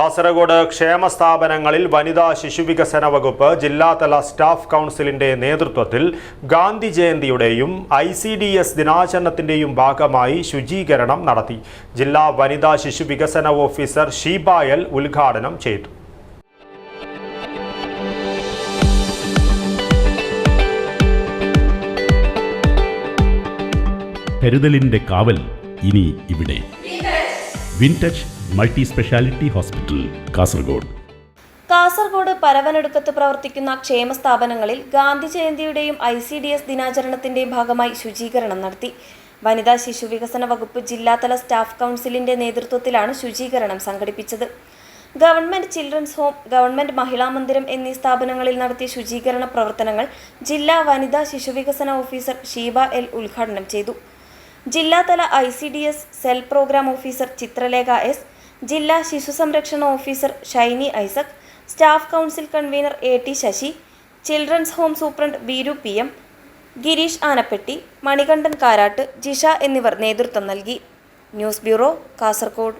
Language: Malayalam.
കാസർഗോഡ് ക്ഷേമ സ്ഥാപനങ്ങളിൽ വനിതാ ശിശുവികസന വകുപ്പ് ജില്ലാതല സ്റ്റാഫ് കൗൺസിലിന്റെ നേതൃത്വത്തിൽ ഗാന്ധി ജയന്തിയുടെയും ഐ സി ഡി എസ് ദിനാചരണത്തിന്റെയും ഭാഗമായി ശുചീകരണം നടത്തി. ജില്ലാ വനിതാ ശിശു വികസന ഓഫീസർ ഷീബായൽ ഉദ്ഘാടനം ചെയ്തു. കരുതലിന്റെ കാവൽ ഇനി ഇവിടെ. Wintouch multi speciality hospital Kasaragod. Kasaragod പരവനടുക്കത്ത് പ്രവർത്തിക്കുന്ന ക്ഷേമ സ്ഥാപനങ്ങളിൽ ഗാന്ധി ജയന്തിയുടെയും ഐ സി ഡി എസ് ദിനാചരണത്തിന്റെയും ഭാഗമായി ശുചീകരണം നടത്തി. വനിതാ ശിശു വികസന വകുപ്പ് ജില്ലാതല സ്റ്റാഫ് കൗൺസിലിന്റെ നേതൃത്വത്തിലാണ് ശുചീകരണം സംഘടിപ്പിച്ചത്. Government children's home government Mahila Mandiram എന്നീ സ്ഥാപനങ്ങളിൽ നടത്തിയ ശുചീകരണ പ്രവർത്തനങ്ങൾ ജില്ലാ വനിതാ ശിശുവികസന ഓഫീസർ ഷീബ എൽ ഉദ്ഘാടനം ചെയ്തു. ജില്ലാതല I C D S cell programme officer Chithralekha S ജില്ലാ ശിശു സംരക്ഷണ officer Shiny Isaac staff council convener A T Sasi children's home superintendent Beeru P M Gireesh Anappetti Manikandan Karat Jisha എന്നിവർ നേതൃത്വം നൽകി. News bureau Kasaragod